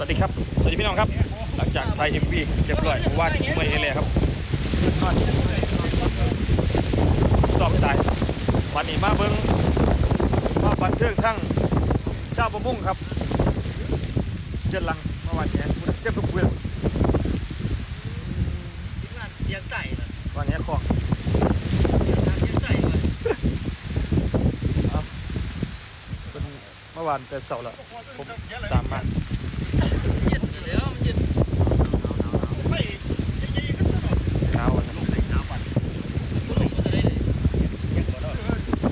วัสดีครับ สวัสดีพี่น้องครับ หลังจากไทยเอ็มวีเรียบร้อยว่าที่เมื่อยเลยครับสอบตายวันนี้มาเบิ้งมาบันเทิงทั้งเจ้าประมุ่งครับ เจ็ดลังมาวันนี้เจ็บทุกเพื่อนทีมงานเสียงใส่เลยวันนี้ของเสียงใส่เลยเป็นเมื่อวานแต่เสาร์ละผมตามมา เย็นอยู่แล้วมันเย็น หนาวอะครับ กูลงมันจะได้เลย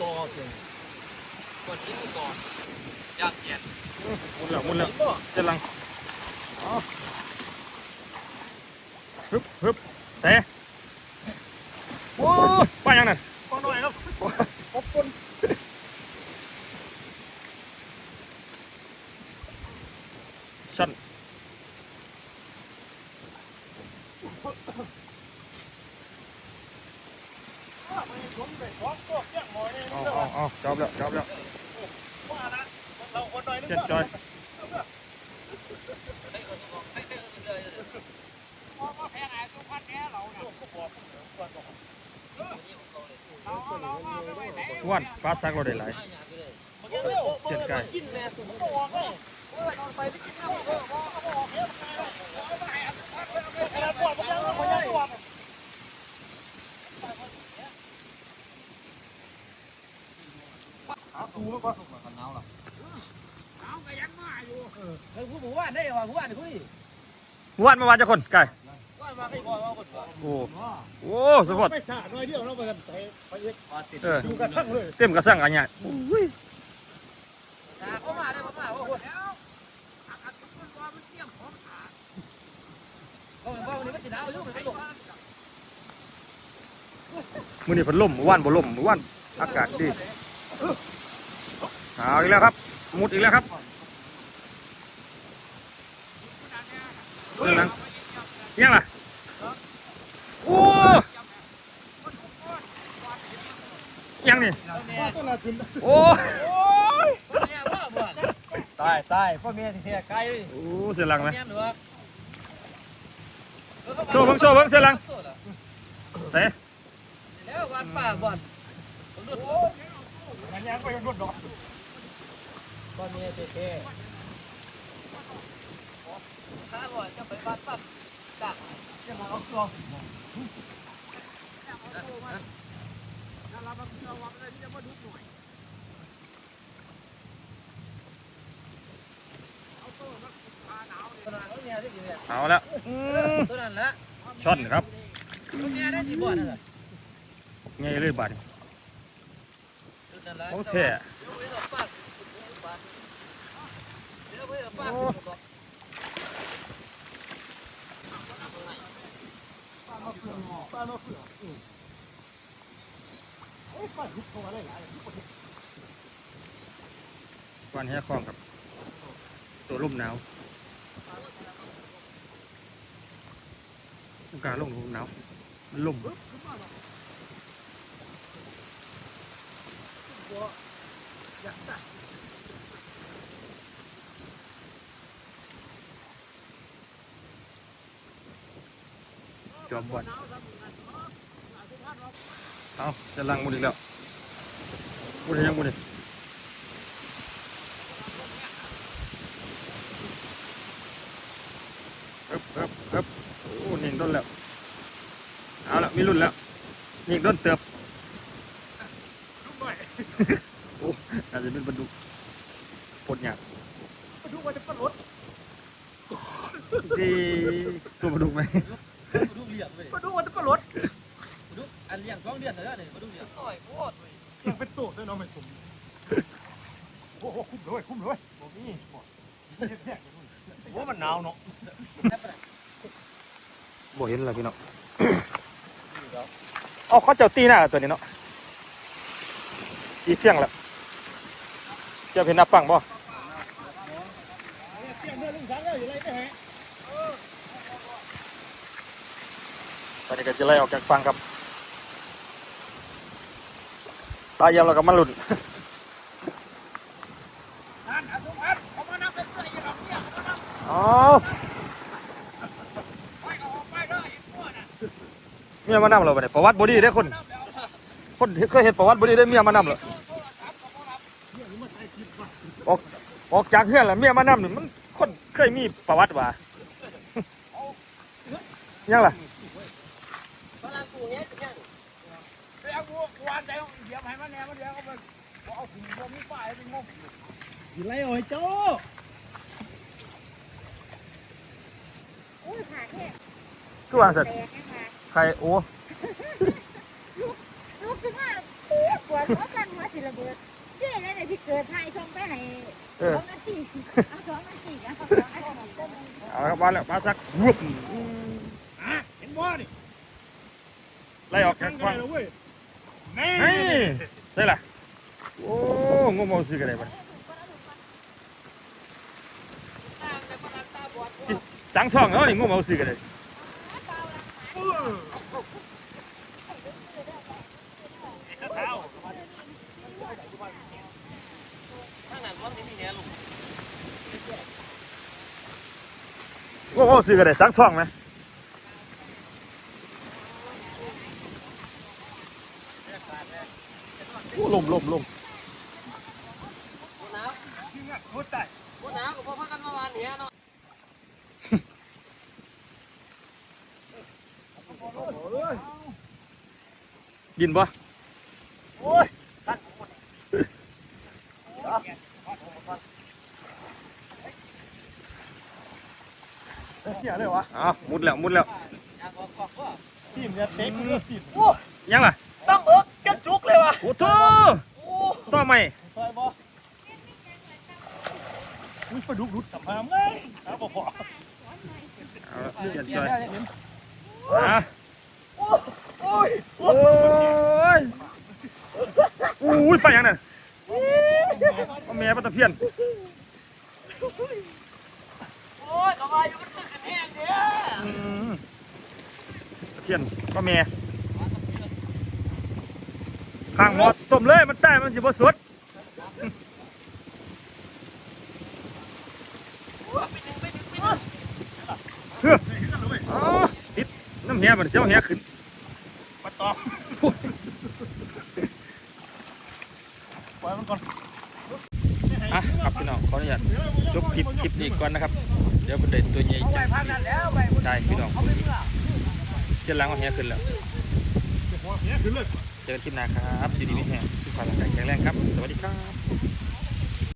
ต่อเสียงกดทิ้งก่อนยากเย็นหมุนแล้วหมุนแล้วเจะลังอ๋อฮึบฮึบแต่โอ้ยไปยังนั่น ก็หน่อยครับ ขอบคุณชัน เอาเอาเอาจอบแล้วจอบแล้วเจ็ดจอยว่านฟ้าซักเราได้หลายเจ็ดไก่ ว่านมาวานจะคนไก่ว่ามาให้บอยมาคนก่อนโอ้โอ้สุดยอดไม่สาดน้อยเดียวเราไปกันใส่ไปเอกมาติดเออดูกระทั่งเลยเต็มกระสังอันเนี้ยตาเข้ามาได้มามาว่าคนก็เป็นว่าวันนี้มันจะหนาวอยู่มันไม่ตกมือนี้พัดลมว่านบ่ลมว่านอากาศดี เอาอีกแล้วครับ มุดอีกแล้วครับเรื่องนั้นยังล่ะโอ้ยังนี่ว่าต้นละขึ้นโอ้ตายตายพ่อเมียเสียไกลโอ้เสียหลังไหมเนี่ยหรือว่าโชว์เบิ่งโชว์เบิ่งเสียหลังเตะแล้ววันป่าบ่อนงานยางไปยังรถดอก พ่อเมียเท่ๆถ้าบ่อนจะไปบ้านปั๊บจักจะมาเอาตัวเอาแล้วอืมตัวนั้นแหละช่อนครับตัวเมียได้ที่บ่อนนั่นแหละไงเลยบาดตัวนั้นแหละโอเคเดี๋ยวไว้เราปากเดี๋ย วันแห่คลองครับ ตัวร่มหนาวอากาศลงลมหนาวมันลม จอมบอลเอาจะลังหมุดอีกแล้วหมุดยังหมุดอีกเอ๊บเอ๊บเอ๊บโอ้หนิ่งต้นแล้ว เอาละมีรุ่นแล้วหนิ่งต้นเติบโอ้อาจจะเป็นปลาดุกปลดหยาบมาดูว่าจะปลดที่ตัวปลาดุกไหม มาดูเหลี่ยมเลยมาดูว่าจะปลดมาดูอันเลี้ยงสองเดือนแต่ละเนี่ยมาดูเหลี่ยมต่อยโคตรยังเป็นตัวด้วยเนาะไม่สมโอ้โหคุ้มเลยคุ้มเลยบอกนี่บอกแยกๆโอ้มันหนาวเนาะบ่เห็นแล้วพี่น้องเอาเขาเจ้าตีหน้าตัวนี้เนาะตีเพียงแล้วเจ้าเห็นหน้าปังบ่ เสียงเมื่อลุงสังก็อยู่ไรไม่แห้ ตอนนี้ก็จะไล่ออกจากฟังครับตายยามเราก็มาหลุดเมียมานำเราไปเนี่ยประวัติบดีได้คน คนเคยเห็นประวัติบดีได้เมียมานำเหรอออกออกจากเฮือนแล้วเมียมานำนี่มันคนเคยมีประวัติว่ะยังล่ะ ไปเอาบัววานใจเดี๋ยวให้มันแหนมันเดี๋ยวเขาไปเอาถุงบัวมีป้ายเป็นงบอยู่ไรโอ้ยโจ้อุ้ยขาแค่คือวางสัตว์ใครโอ้ลูกขึ้นมาปวดหัวกันหัวสิระเบิดเจ๊เลยเนี่ยที่เกิดไทยส่งไปให้เออสองนาทีเอาสองนาทีเอาสองนาทีเอาละครับมาแล้วมาสักวุบอะเห็นบ่นี่ ไล่ออกจากฟังเว้ยนี่เฮ้ยใช่ล่ะโอ้งงเอาซื้อกันได้ปะจังช่องเนาะนี่งงเอาซื้อกันได้ข้างนั้นว่ามีแหนลูกงงเอาซื้อกันได้จังช่องไหม โอ้ลมลมลมบ่หนาวที่เนี่ยโคตรใจบ่หนาวก็พอพักกันเมื่อวานนี้เนาะยินปะโอ้ยเสียเลยวะอ้าวมุดแล้วมุดแล้วอยากออกกอกว่าทีมเนี่ยเซ็กเลยทีมยังล่ะ โอ้โหโอ้ต่อไหมซอยบ่อุ้ยปลาดุกรุดสัมภาระเลยเอาบ่พอเอาละเปลี่ยนจอยเห็นอะโอ้ยโอ้ยอุ้ยไปยังนั่นเอาแม่ปลาตะเพียนโอ้ยเขาว่าอยู่มันตึกกันแห้งเด้ออืมตะเพียนก็แม่ ข้างหมดต้มเลยมันได้มันสิบ่สดไปดึงไปดึงไปดึงอ๋อติดน้ำเหียมันเสียวเหียขึ้นปลาตองปล่อยมันก่อนอะครับพี่น้องขออนุญาตจบคลิปคลิปนี้ก่อนนะครับ เดี๋ยวประเด็นตัวใหญ่จะได้พี่น้องเส้นหล้างเอาเหียขึ้นแล้วหัวเหี้ยขึ้นเลยเจอกันคลิปหน้าครับอยู่ดีมีแห้งสุขภาพร่างกายแข็งแรงครับ สวัสดีครับ